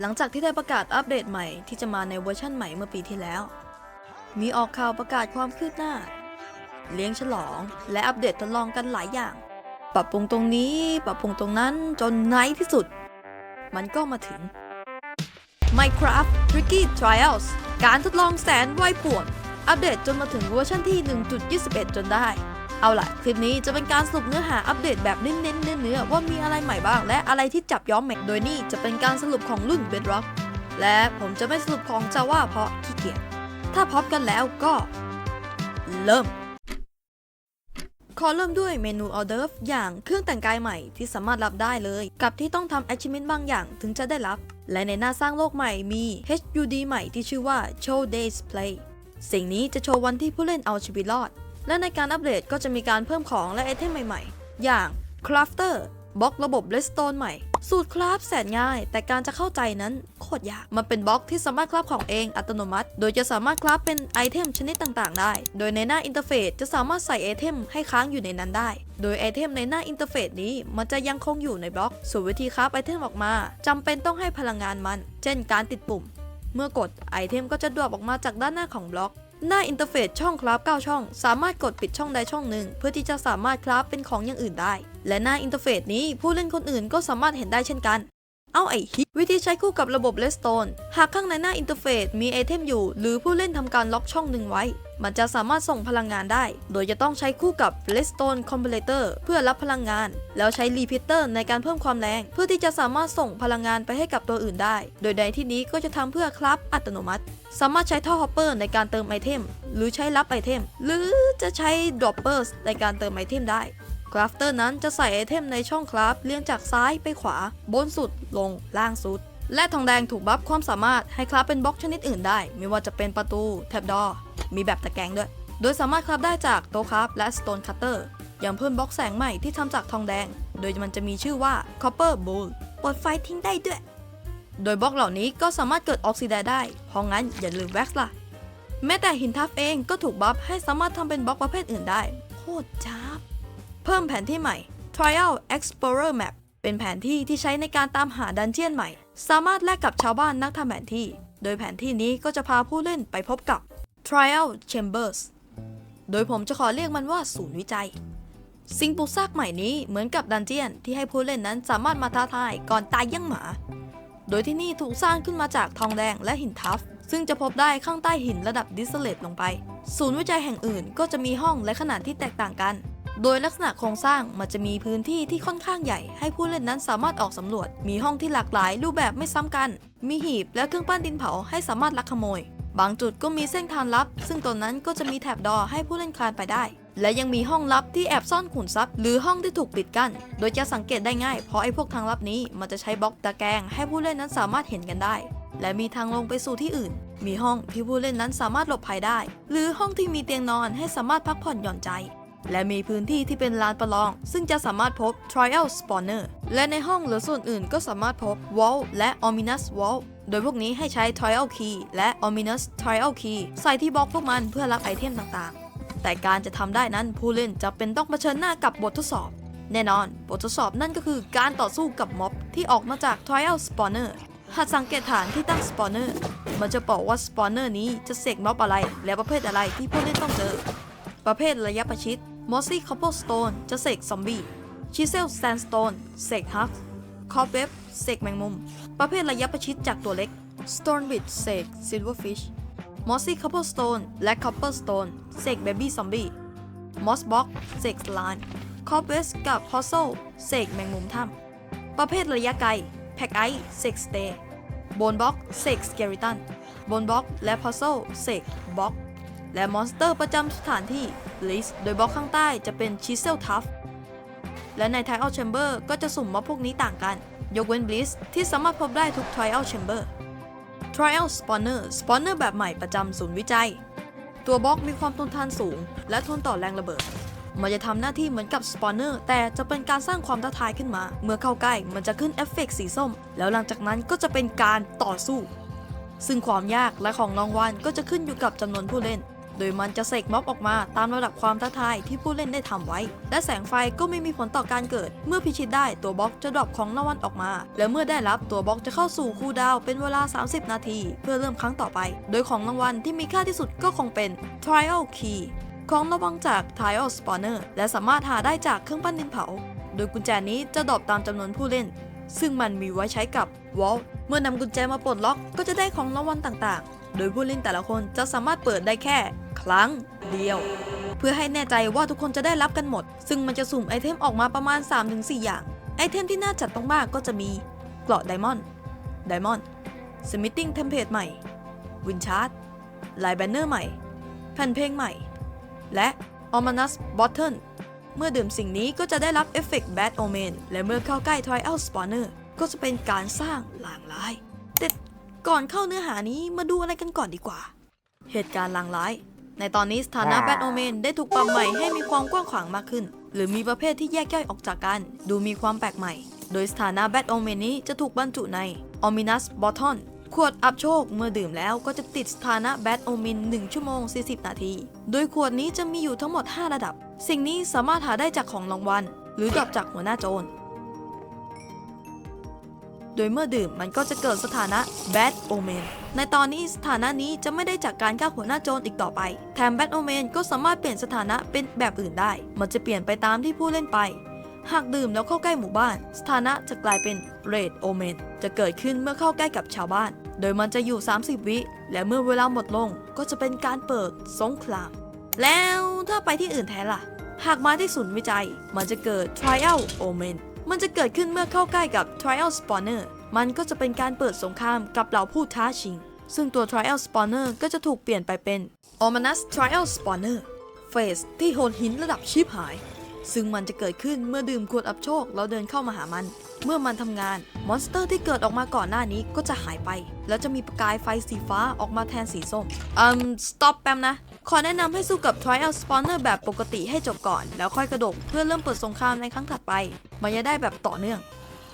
หลังจากที่ได้ประกาศอัปเดตใหม่ที่จะมาในเวอร์ชั่นใหม่เมื่อปีที่แล้ว มีออกข่าวประกาศความคืบหน้า เลี้ยงฉลอง และอัปเดตทดลองกันหลายอย่าง ปรับปรุงตรงนี้ ปรับปรุงตรงนั้นจนในที่สุด มันก็มาถึง Minecraft Tricky Trials การทดลองแสนวายป่วน อัปเดตจนมาถึงเวอร์ชันที่ 1.21 จนได้ เอาล่ะ คลิปนี้จะเป็นการสรุปเนื้อหาอัปเดตแบบเน้นๆเนื้อๆว่ามีอะไรใหม่บ้าง และอะไรที่จับย้อมแม็กโดยนี่จะเป็นการสรุปของรุ่น Bedrock และผมจะไม่สรุปของ Java เพราะขี้เกียจถ้าพร้อมกันแล้วก็ เริ่ม ขอเริ่มด้วยเมนูออเดอร์ฟอย่างเครื่องแต่งกายใหม่ที่สามารถรับได้เลย กับที่ต้องทำ achievement บางอย่างถึงจะได้รับ และในหน้าสร้างโลกใหม่มี HUD ใหม่ที่ชื่อว่า Show Days Play สิ่งนี้จะโชว์วันที่ผู้เล่นเอาชีวิตรอด และในการอัปเดตก็จะมีการเพิ่มของและไอเทมใหม่ๆ อย่าง Crafter บล็อกระบบ Redstone ใหม่ สูตรคราฟแสนง่าย แต่การจะเข้าใจนั้นโคตรยาก มันเป็นบล็อกที่สามารถคราฟของเองอัตโนมัติ โดยจะสามารถคราฟเป็นไอเทมชนิดต่างๆ ได้ โดยในหน้าอินเทอร์เฟซจะสามารถใส่ไอเทมให้ค้างอยู่ในนั้นได้ โดยไอเทมในหน้าอินเทอร์เฟซนี้มันจะยังคงอยู่ในบล็อก ส่วนวิธีคราฟไอเทมออกมาจำเป็นต้องให้พลังงานมัน เช่น การติดปุ่ม เมื่อกดไอเทมก็จะดรอปออกมาจากด้านหน้าของบล็อก หน้าอินเทอร์เฟซช่องคราฟ9ช่อง สามารถกดปิดช่องใดช่องหนึ่ง เพื่อที่จะสามารถคราฟเป็นของอย่างอื่นได้ และหน้าอินเทอร์เฟซนี้ผู้เล่นคนอื่นก็สามารถเห็นได้เช่นกัน เอาไอฮิวิธีใช้คู่กับระบบเลสโตนหากข้างในหน้าอินเทอร์เฟซมีไอเทมอยู่ หรือผู้เล่นทำการล็อกช่องหนึ่งไว้ มันจะสามารถส่งพลังงานได้ โดยจะต้องใช้คู่กับ Redstone Comparator เพื่อรับพลังงาน แล้วใช้ Repeater ในการเพิ่มความแรง เพื่อที่จะสามารถส่งพลังงานไปให้กับตัวอื่นได้ โดยในที่นี้ก็จะทำเพื่อครับอัตโนมัติ สามารถใช้ท่อฮอปเปอร์ในการเติมไอเทม หรือใช้รับไอเทม หรือจะใช้ Droppers ในการเติมไอเทมได้คราฟเตอร์นั้นจะใส่ไอเทมในช่องคราฟเรียงจากซ้ายไปขวา บนสุดลงล่างสุด และทองแดงถูกบัฟความสามารถให้คราฟเป็นบล็อกชนิดอื่นได้ ไม่ว่าจะเป็นประตู แท็บดอ มีแบบตะแกรงด้วย โดยสามารถคราฟได้จากโต๊ะคราฟและสโตนคัตเตอร์อย่างเพิ่มบล็อกแสงใหม่ที่ทำจากทองแดง โดยมันจะมีชื่อว่า Copper Bull ปิดไฟทิ้งได้ด้วย โดยบล็อกเหล่านี้ก็สามารถเกิดออกซิไดได้ เพราะงั้นอย่าลืมแว็กซ์ล่ะ แม้แต่หินทับเองก็ถูกบัฟให้สามารถทำเป็นบล็อกประเภทอื่นได้ โคตรจ้าบ เพิ่มแผนที่ใหม่ Trial Explorer Map เป็นแผนที่ที่ใช้ในการตามหาดันเจียนใหม่ สามารถแลกกับชาวบ้านนักทำแผนที่ โดยแผนที่นี้ก็จะพาผู้เล่นไปพบกับ Trial Chambers โดยผมจะขอเรียกมันว่าศูนย์วิจัย สิ่งปลูกสร้างใหม่นี้เหมือนกับดันเจียนที่ให้ผู้เล่นนั้นสามารถมาท้าทายก่อนตายยั่งหมา โดยที่นี่ถูกสร้างขึ้นมาจากทองแดงและหินทัฟ ซึ่งจะพบได้ข้างใต้หินระดับดิสเลตลงไป ศูนย์วิจัยแห่งอื่นก็จะมีห้องและขนาดที่แตกต่างกัน โดยลักษณะโครงสร้างมันจะมีพื้นที่ที่ค่อนข้างใหญ่ ให้ผู้เล่นนั้นสามารถออกสำรวจ มีห้องที่หลากหลายรูปแบบไม่ซ้ำกัน มีหีบและเครื่องปั้นดินเผาให้สามารถลักขโมย บางจุดก็มีเส้นทางลับ ซึ่งตรงนั้นก็จะมีแถบดอให้ผู้เล่นคลานไปได้ และยังมีห้องลับที่แอบซ่อนขุนทรัพย์ หรือห้องที่ถูกปิดกั้น โดยจะสังเกตได้ง่าย เพราะไอ้พวกทางลับนี้มันจะใช้บล็อกตะแกรงให้ผู้เล่นนั้นสามารถเห็นกันได้ และมีทางลงไปสู่ที่อื่น มีห้องที่ผู้เล่นนั้นสามารถหลบภัยได้ หรือห้องที่มีเตียงนอนให้สามารถพักผ่อนหย่อนใจและมีพื้นที่ที่เป็นลานประลอง ซึ่งจะสามารถพบ Trial Spawner และในห้องหรือส่วนอื่นก็สามารถพบ Wall และ Ominous Wall โดยพวกนี้ให้ใช้ Trial Key และ Ominous Trial Key ใส่ที่บล็อกพวกมันเพื่อรับไอเทมต่างๆ แต่การจะทำได้นั้นผู้เล่นจะเป็นต้องเผชิญหน้ากับบททดสอบ แน่นอน บททดสอบนั่นก็คือการต่อสู้กับม็อบที่ออกมาจาก Trial Spawner หากสังเกตฐานที่ตั้ง Spawner มันจะบอกว่า Spawner นี้จะเสกม็อบอะไร และประเภทอะไรที่ผู้เล่นต้องเจอ ประเภทระยะประชิด Mossy Cobblestone จะเสกซอมบี้ Chisel Sandstone เสกฮั ก Cobweb เสกแมงมุม ประเภทระยะประชิดจากตัวเล็ก Stonebit เสก Silverfish Mossy Cobblestone และ Copperstone เสก Baby Zombie Moss Block เสก Slime Cobweb กับ Puzzle เสกแมงมุมถ้ำประเภทระยะไกล Pack Ice เสก Stay บนบ็อกเสก Skeleton บนบล็อกและ Puzzle เสกบ็อกและมอนสเตอร์ประจำสถานที่ List โดยบล็อกข้างใต้จะเป็น Chisel Tough และใน Trial Chamber ก็จะสุ่มม็อบพวกนี้ต่างกัน ยกเว้น Bliss ที่สามารถพบได้ทุก Trial Chamber Trial Spawner Spawner แบบใหม่ประจำศูนย์วิจัย ตัวบล็อกมีความทนทานสูง และทนต่อแรงระเบิด มันจะทำหน้าที่เหมือนกับ Spawner แต่จะเป็นการสร้างความท้าทายขึ้นมา เมื่อเข้าใกล้มันจะขึ้นเอฟเฟกต์สีส้ม แล้วหลังจากนั้นก็จะเป็นการต่อสู้ ซึ่งความยากและของรางวัลก็จะขึ้นอยู่กับจำนวนผู้เล่น โดยมันจะเสกม็อบออกมาตามระดับความท้าทายที่ผู้เล่นได้ทำไว้ และแสงไฟก็ไม่มีผลต่อการเกิด เมื่อพิชิตได้ตัวบล็อกจะดรอปของรางวัลออกมา และเมื่อได้รับตัวบล็อกจะเข้าสู่คูดาวเป็นเวลา 30 นาที เพื่อเริ่มครั้งต่อไป โดยของรางวัลที่มีค่าที่สุดก็คงเป็น Trial Key ของระวังจาก Trial Spawner และสามารถหาได้จากเครื่องปั้นดินเผา โดยกุญแจนี้จะดรอปตามจำนวนผู้เล่น ซึ่งมันมีไว้ใช้กับ Vault เมื่อนำกุญแจมาปลดล็อกก็จะได้ของรางวัลต่างๆ โดยผู้เล่นแต่ละคนจะสามารถเปิดได้แค่ ครั้งเดียว เพื่อให้แน่ใจว่าทุกคนจะได้รับกันหมด ซึ่งมันจะสุ่มไอเทมออกมาประมาณ 3-4 อย่าง ไอเทมที่น่าจัดต้องมากก็จะมีเกราะไดมอนด์ไดมอนด์สมิ t ติ้งเทมเพลตใหม่ วินชาร์ดลน์แบนเนอร์ใหม่ แผ่นเพลงใหม่ และออมานัสบอทเทิลเมื่อดื่มสิ่งนี้ก็จะได้รับเอฟเฟกต์แบดโอเมนและเมื่อเข้าใกล้ Trial Spawner ก็จะเป็นการสร้างลางร้าย ก่อนเข้าเนื้อหานี้มาดูอะไรกันก่อนดีกว่า เหตุการณ์ลางร้าย ในตอนนี้สถานะแบดโอเมนได้ถูกปรับใหม่ให้มีความกว้างขวางมากขึ้น หรือมีประเภทที่แยกย่อยออกจากกัน ดูมีความแปลกใหม่ โดยสถานะแบดโอเมนนี้จะถูกบรรจุใน Ominous Bottle ขวดอัพโชคเมื่อดื่มแล้วก็จะติดสถานะแบดโอมิน1ชั่วโมง 40 นาที โดยขวดนี้จะมีอยู่ทั้งหมด 5 ระดับ สิ่งนี้สามารถหาได้จากของรางวัลหรือดรอปจากหัวหน้าโจร โดยเมื่อดื่มมันก็จะเกิดสถานะ Bad Omen ในตอนนี้สถานะนี้จะไม่ได้จากการฆ่าหัวหน้าโจรอีกต่อไป แถม Bad Omen ก็สามารถเปลี่ยนสถานะเป็นแบบอื่นได้ มันจะเปลี่ยนไปตามที่ผู้เล่นไป หากดื่มแล้วเข้าใกล้หมู่บ้าน สถานะจะกลายเป็น Red Omen จะเกิดขึ้นเมื่อเข้าใกล้กับชาวบ้าน โดยมันจะอยู่ 30 วิ และเมื่อเวลาหมดลงก็จะเป็นการเปิดสงคราม แล้วถ้าไปที่อื่นแทนล่ะ หากมาที่ศูนย์วิจัย มันจะเกิด Trial Omen มันจะเกิดขึ้นเมื่อเข้าใกล้กับ Trial Spawner มันก็จะเป็นการเปิดสงครามกับเหล่าผู้ท้าชิง ซึ่งตัว Trial Spawner ก็จะถูกเปลี่ยนไปเป็น Ominous Trial Spawner เฟสที่โหนหินระดับชิบหาย ซึ่งมันจะเกิดขึ้นเมื่อดื่มขวดอับโชคแล้วเดินเข้ามาหามัน เมื่อมันทำงาน มอนสเตอร์ที่เกิดออกมาก่อนหน้านี้ก็จะหายไป แล้วจะมีประกายไฟสีฟ้าออกมาแทนสีส้มอืม stop แป๊บนะ ขอแนะนำให้สู้กับ Trial Spawner แบบปกติให้จบก่อน แล้วค่อยกระโดดเพื่อเริ่มเปิดสงครามในครั้งถัดไป มันจะได้แบบต่อเนื่อง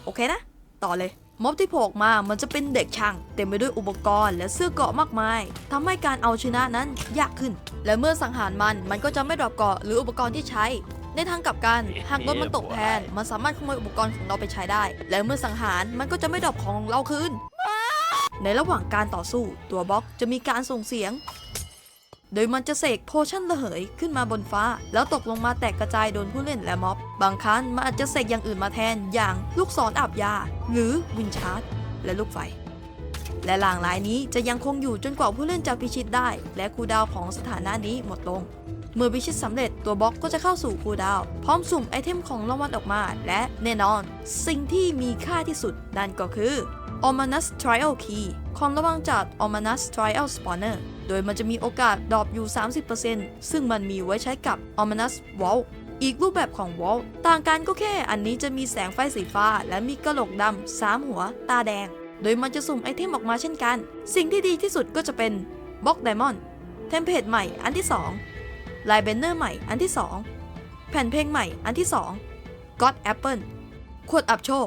โอเคนะ ต่อเลย ม็อบที่โผล่มา มันจะเป็นเด็กช่าง เต็มไปด้วยอุปกรณ์และเสื้อเกราะมากมาย ทำให้การเอาชนะนั้นยากขึ้น และเมื่อสังหารมัน มันก็จะไม่ดรอปเกราะหรืออุปกรณ์ที่ใช้ ในทางกลับกัน หากโดนมันตกแทน มันสามารถขโมยอุปกรณ์ของเราไปใช้ได้ และเมื่อสังหาร มันก็จะไม่ดรอปของเราคืนในระหว่างการต่อสู้ ตัวบล็อกจะมีการส่งเสียง โดยมันจะเสกโพชั่นระเหยขึ้นมาบนฟ้า แล้วตกลงมาแตกกระจายโดนผู้เล่นและม็อบ บางครั้งมันอาจจะเสกอย่างอื่นมาแทนอย่างลูกศรอาบยา หรือวินชาร์ดและลูกไฟ และลางร้ายนี้จะยังคงอยู่จนกว่าผู้เล่นจะพิชิตได้ และคูดาวของสถานะนี้หมดลง เมื่อพิชิตสำเร็จตัวบล็อกก็จะเข้าสู่คูดาว พร้อมสุ่มไอเทมของรางวัลออกมา และแน่นอน สิ่งที่มีค่าที่สุดนั่นก็คือ Ominous Trial Key ของระวังจาก Ominous Trial Spawner โดยมันจะมีโอกาสดรอปอยู่ 30%ซึ่งมันมีไว้ใช้กับ Ominous Vault อีกรูปแบบของ Vault ต่างกันก็แค่อันนี้จะมีแสงไฟสีฟ้า และมีกระโหลกดำสามหัว ตาแดง โดยมันจะสุ่มไอเทมออกมาเช่นกัน สิ่งที่ดีที่สุดก็จะเป็นบล็อกไดมอนด์เทมเพลตใหม่อันที่2ลายเบนเนอร์ใหม่อันที่ 2 แผ่นเพลงใหม่อันที่2 God Apple ขวดอับโชค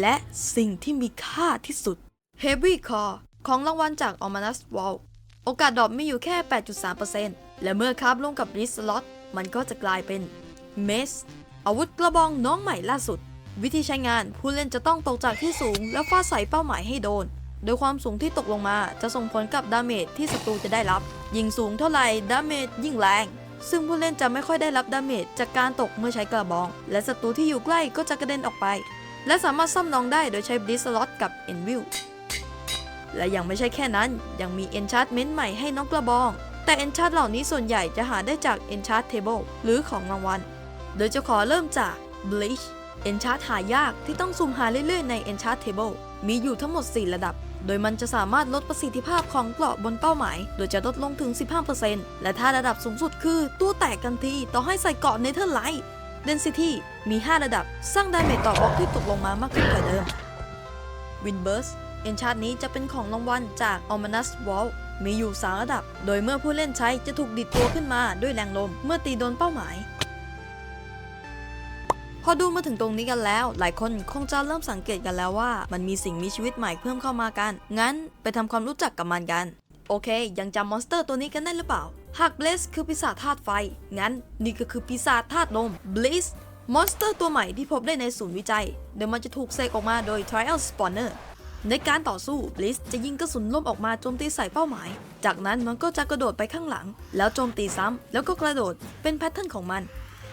และสิ่งที่มีค่าที่สุด Heavy Core ของรางวัลจาก Ominous Wall โอกาสดรอปมีอยู่แค่ 8.3%และเมื่อคาบลงกับ r i s l o t มันก็จะกลายเป็น Mace อาวุธกระบองน้องใหม่ล่าสุด วิธีใช้งานผู้เล่นจะต้องตกจากที่สูง แล้วฟาดใส่เป้าหมายให้โดน โดยความสูงที่ตกลงมาจะส่งผลกับดาเมจที่ศัตรูจะได้รับ ยิ่งสูงเท่าไหร่ดาเมจยิ่งแรง ซึ่งผู้เล่นจะไม่ค่อยได้รับดาเมจจากการตกเมื่อใช้กระบอง และศัตรูที่อยู่ใกล้ก็จะกระเด็นออกไป และสามารถซ่อมน้องได้โดยใช้บลิสลอตกับ e n v i l และยังไม่ใช่แค่นั้นยังมี Enchantment ใหม่ให้น้องกระบอง แต่ Enchant เหล่านี้ส่วนใหญ่จะหาได้จาก Enchant Table หรือของรางวัล โดยจะขอเริ่มจาก Bleach Enchant หายากที่ต้องสุ่มหาเรื่อยๆใน Enchant Table มีอยู่ทั้งหมด 4 ระดับ โดยมันจะสามารถลดประสิทธิภาพของเกราะบนเป้าหมาย โดยจะลดลงถึง 15%และถ้าระดับสูงสุดคือ ตัวแตกกันทีต่อให้ใส่เกราะเนเธอร์ไลท์ Density มี 5 ระดับ สร้างดาเมจต่อบล็อกที่ตกลงมามากขึ้นกว่าเดิม Windburst เอนชาร์ตนี้จะเป็นของรางวัลจาก Ominous Wall มีอยู่ 3 ระดับ โดยเมื่อผู้เล่นใช้จะถูกดิดตัวขึ้นมาด้วยแรงลม เมื่อตีโดนเป้าหมาย พอดูมาถึงตรงนี้กันแล้ว หลายคนคงจะเริ่มสังเกตกันแล้วว่า มันมีสิ่งมีชีวิตใหม่เพิ่มเข้ามากัน งั้นไปทำความรู้จักกับมันกัน โอเค ยังจำมอนสเตอร์ตัวนี้กันได้หรือเปล่า หากเบลสคือปีศาจธาตุไฟ งั้นนี่ก็คือปีศาจธาตุลมบลิสมอนสเตอร์ตัวใหม่ที่พบได้ในศูนย์วิจัย เดี๋ยวมันจะถูกเสกออกมาโดย Trial Spawner ในการต่อสู้บลิสจะยิงกระสุนลมออกมาโจมตีใส่เป้าหมาย จากนั้นมันก็จะกระโดดไปข้างหลัง แล้วโจมตีซ้ำแล้วก็กระโดดเป็นแพทเทิร์นของมัน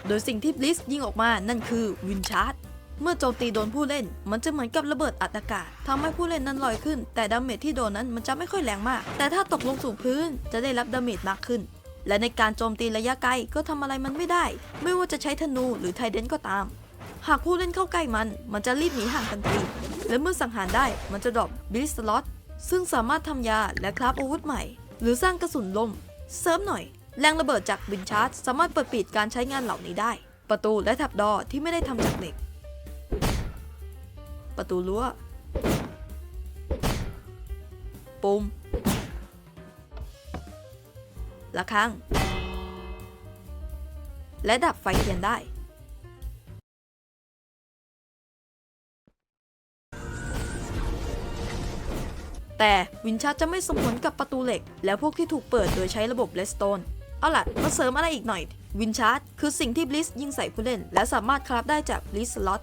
โดยสิ่งที่บลิสยิงออกมานั่นคือวินชาร์ด เมื่อโจมตีโดนผู้เล่น มันจะเหมือนกับระเบิดอัดอากาศทำให้ผู้เล่นนั้นลอยขึ้น แต่ดาเมจที่โดนนั้นมันจะไม่ค่อยแรงมาก แต่ถ้าตกลงสู่พื้นจะได้รับดาเมจมากขึ้น และในการโจมตีระยะไกลก็ทำอะไรมันไม่ได้ ไม่ว่าจะใช้ธนูหรือไทเดนก็ตาม หากผู้เล่นเข้าใกล้มัน มันจะรีบหนีห่างทันที และเมื่อสังหารได้มันจะดรอปบิลสล็อตซึ่งสามารถทำยาและคราฟอาวุธใหม่ หรือสร้างกระสุนลม เสริมหน่อย แรงระเบิดจากวินชาร์จ สามารถเปิดปิดการใช้งานเหล่านี้ได้ ประตูและแท็บดอที่ไม่ได้ทำจากเหล็ก ประตูรั้วปุ่มระฆัง และดับไฟเทียนได้ แต่วินชาจะไม่สมผลกับประตูเหล็ก และพวกที่ถูกเปิดโดยใช้ระบบเลสโตนเอาล่ะ มาเสริมอะไรอีกหน่อย วินชาร์จคือสิ่งที่บลิสยิงใส่ผู้เล่น และสามารถคราฟได้จากบลิสสล็อต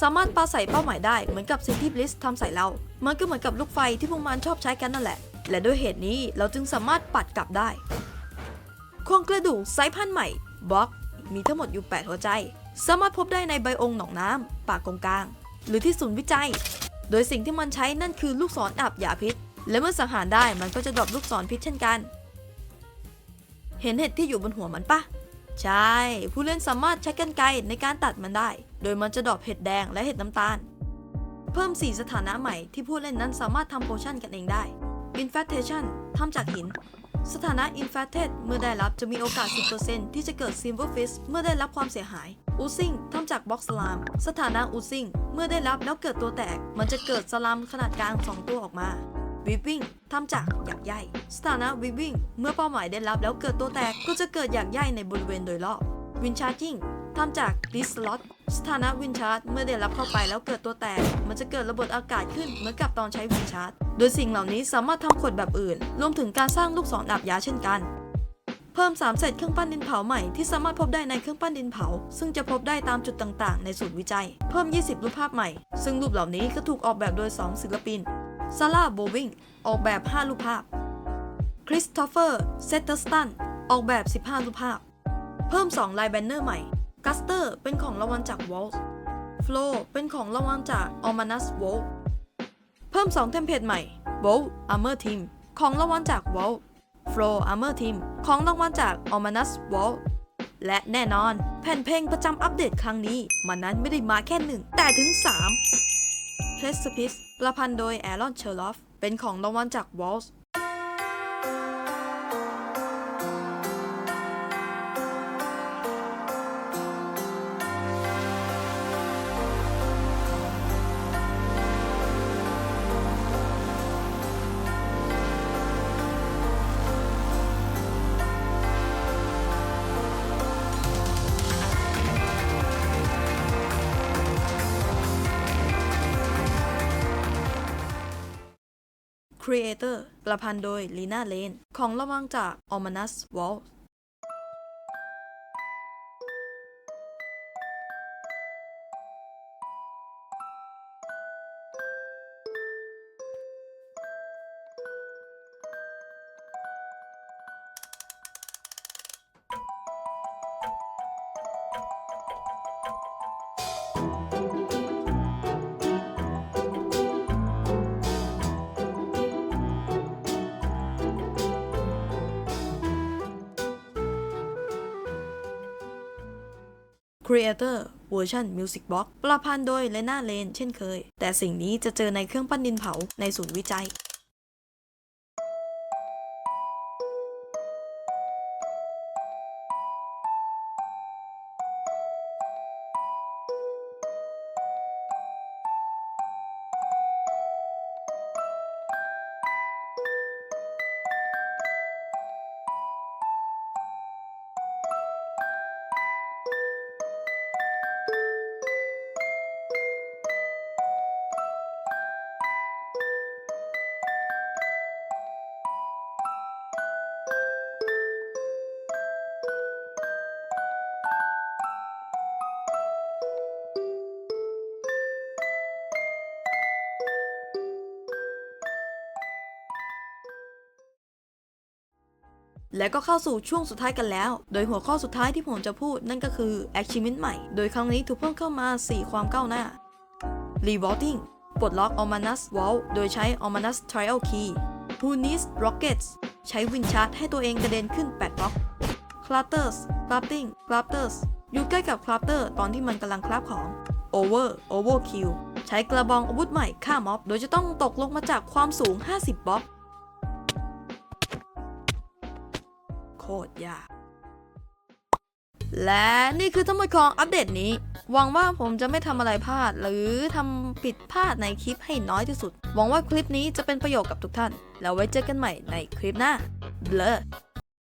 สามารถปาใส่เป้าหมายได้เหมือนกับสิ่งที่บลิสทำใส่เรา มันก็เหมือนกับลูกไฟที่พวกมันชอบใช้กันนั่นแหละ และด้วยเหตุนี้เราจึงสามารถปัดกลับได้โครงกระดูกไซส์พันธุ์ใหม่บล็อก มีทั้งหมดอยู่ 8 หัวใจ สามารถพบได้ในไบองค์หนองน้ำป่ากงกลาง หรือที่ศูนย์วิจัย โดยสิ่งที่มันใช้นั่นคือลูกศรอับยาพิษ และเมื่อสังหารได้มันก็จะดรอปลูกศรพิษเช่นกัน เห็นเห็ดที่อยู่บนหัวมันปะ ใช่ ผู้เล่นสามารถใช้กรรไกรในการตัดมันได้ โดยมันจะดรอปเห็ดแดงและเห็ดน้ำตาล เพิ่ม 4 สถานะใหม่ที่ผู้เล่นนั้นสามารถทำโพชั่นกันเองได้ Infestation ทำจากหิน สถานะ Infected เมื่อได้รับจะมีโอกาส 10%ที่จะเกิด Silver Fist เมื่อได้รับความเสียหาย Oozing ทำจากบล็อกสลาม สถานะ Oozing เมื่อได้รับแล้วเกิดตัวแตก มันจะเกิดสลามขนาดกลาง 2 ตัวออกมา Weaving ทำจากหยักใยสถานะ Weaving เมื่อเป้าหมายได้รับแล้วเกิดตัวแตกก็จะเกิดหยักใยในบริเวณโดยรอบ Wincharging ทำจาก d i s l o t สถานะ Wincharge เมื่อได้รับเข้าไปแล้วเกิดตัวแตก มันจะเกิดระเบิดอากาศขึ้นเหมือนกับตอนใช้ Wincharge โดยสิ่งเหล่านี้สามารถทำขวดแบบอื่น รวมถึงการสร้างลูกศรอับยาเช่นกัน เพิ่ม3เศษเครื่องปั้นดินเผาใหม่ที่สามารถพบได้ในเครื่องปั้นดินเผา ซึ่งจะพบได้ตามจุดต่างๆ ในศูนย์วิจัย เพิ่ม 20 รูปภาพใหม่ ซึ่งรูปเหล่านี้ก็ถูกออกแบบโดย 2 ศิลปิน ซาร่าโบวิงออกแบบ 5 รูปภาพ คริสโตเฟอร์เซตเตอร์สตันออกแบบ 15 รูปภาพ เพิ่ม 2 ลายแบนเนอร์ใหม่ กัสเตอร์เป็นของรางวัลจากวอลส์ฟลเป็นของรางวัลจากออมานัสวอลเพิ่ม 2 เทมเพลตใหม่ w o l Armor Team ของรางวัลจาก w o l Flow Armor Team ของรางวัลจาก Ominous w a l และแน่นอน แผ่นเพลงประจำอัปเดตครั้งนี้ มันนั้นไม่ได้มาแค่หนึ่งแต่ถึง 3 Precipice ประพันธ์โดยแอรอนเชอร์ลอฟ เป็นของรางวัลจากวอลส์ Creator ประพันธ์โดยลีน่าเลนของระวังจาก Omanus Wall Creator เวอร์ชัน Music Box ประพันธ์โดยเลน่าเลนเช่นเคย แต่สิ่งนี้จะเจอในเครื่องปั้นดินเผาในศูนย์วิจัย และก็เข้าสู่ช่วงสุดท้ายกันแล้ว โดยหัวข้อสุดท้ายที่ผมจะพูดนั่นก็คือ Achievement ใหม่ โดยครั้งนี้ถูกเพิ่มเข้ามา 4 ความก้าวหน้า Revolting ปลดล็อก Ominous Vault โดยใช้ Ominous Trial Key Who Needs Rockets ใช้วินชาร์จให้ตัวเองกระเด็นขึ้น 8 บล็อก Clutters Crafting Clutters อยู่ใกล้กับ Clutter ตอนที่มันกำลังคราฟของ Over Overkill ใช้กระบองอาวุธใหม่ฆ่าม็อบ โดยจะต้องตกลงมาจากความสูง 50 บล็อก คตรยาก และนี่คือทั้งหมดของอัปเดตนี้ หวังว่าผมจะไม่ทำอะไรพลาด หรือทำผิดพลาดในคลิปให้น้อยที่สุด หวังว่าคลิปนี้จะเป็นประโยชน์กับทุกท่าน แล้วไว้เจอกันใหม่ในคลิปหน้า เบลอ